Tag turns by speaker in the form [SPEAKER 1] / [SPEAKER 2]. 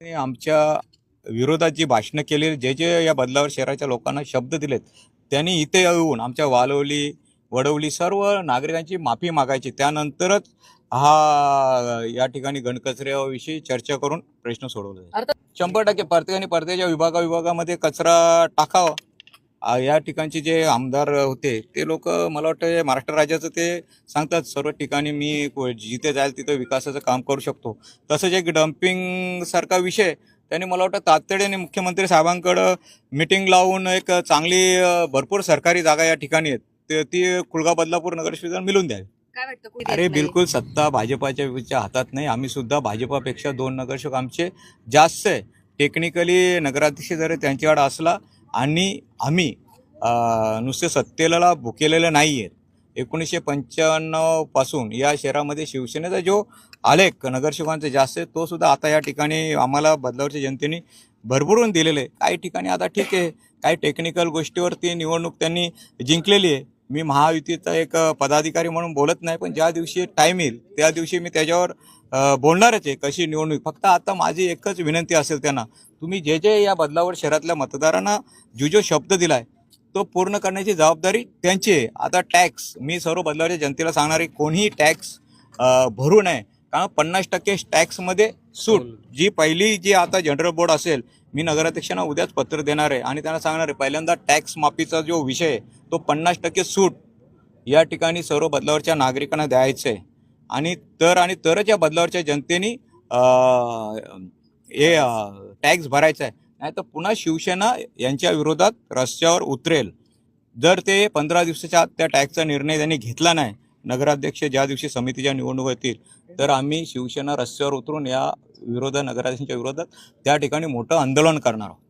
[SPEAKER 1] आमच्या विरोधात जी भाषणं केली. जे जे या बदलावर शहराच्या लोकांना शब्द दिलेत त्यांनी इथे येऊन आमच्या वालवली वडवली सर्व नागरिकांची माफी मागायची. त्यानंतरच हा या ठिकाणी गणकचऱ्याविषयी चर्चा करून प्रश्न सोडवला शंभर टक्के प्रत्येकाने प्रत्येकाच्या विभागा विभागामध्ये कचरा टाकावा. या ठिकाणचे जे आमदार होते ते लोक मला वाटतं महाराष्ट्र राज्याचं ते सांगतात सर्व ठिकाणी मी जिथे जाईल तिथं विकासाचं काम करू शकतो. तसंच एक डम्पिंग सारखा विषय त्यांनी मला वाटतं तातडीने मुख्यमंत्री साहेबांकडं मिटिंग लावून एक चांगली भरपूर सरकारी जागा या ठिकाणी आहेत ते- कुलगा बदलापूर नगरश्रीला मिळून द्यावी. अरे? बिलकुल सत्ता भाजपाच्या च्या हातात नाही आम्ही सुद्धा भाजपापेक्षा दोन नगरसेवक आमचे जास्त आहे. टेक्निकली नगराध्यक्ष जरी त्यांच्याकडे असला आणि आम्ही नुसते सत्तेला भुकेलेलं नाही आहेत एकोणीसशे पंच्याण्णवपासून या शहरामध्ये शिवसेनेचा जो आलेख नगरसेवकांचा जास्त आहे तो सुद्धा आता या ठिकाणी आम्हाला बदलावरच्या जनतेने भरभरून दिलेलं आहे. काही ठिकाणी आता ठीक आहे. काही टेक्निकल गोष्टीवरती निवडणूक त्यांनी जिंकलेली आहे. मी महायुतीचा एक पदाधिकारी म्हणून बोलत नाही पण ज्या दिवशी टाईम येईल त्या दिवशी मी त्याच्यावर बोलणारच आहे कशी निवडणूक. फक्त आता माझी एकच विनंती असेल त्यांना तुम्ही जे जे या बदलावर शहरातल्या मतदारांना जो जो शब्द दिलाय तो पूर्ण करण्याची जबाबदारी त्यांची आहे. आता टॅक्स मी सर्व बदलावरच्या जनतेला सांगणार आहे कोणीही टॅक्स भरू नये. कारण पन्नास टक्के टॅक्समध्ये सूट. जी पहिली जी आता जनरल बोर्ड असेल मी नगराध्यक्षांना उद्याच पत्र देणार आहे. आणि त्यांना सांगणार आहे पहिल्यांदा टॅक्स माफीचा जो विषय आहे तो पन्नास टक्के सूट. या ठिकाणी सर्व बदलावरच्या नागरिकांना द्यायचं आहे. आणि तर आणि तरच या बदलावरच्या जनतेने हे टॅक्स भरायचा आहे. नाही तर पुन्हा शिवसेना यांच्या विरोधात रस्त्यावर उतरेल. जर ते पंधरा दिवसाच्या आत त्या टॅक्सचा निर्णय त्यांनी घेतला नाही नगराध्यक्ष ज्या दिवशी समितीच्या निवडणुका होतील तर आम्ही शिवसेना रस्त्यावर उतरून या विरोधात नगराध्यक्षांच्या विरोधात त्या ठिकाणी मोठं आंदोलन करणार आहोत.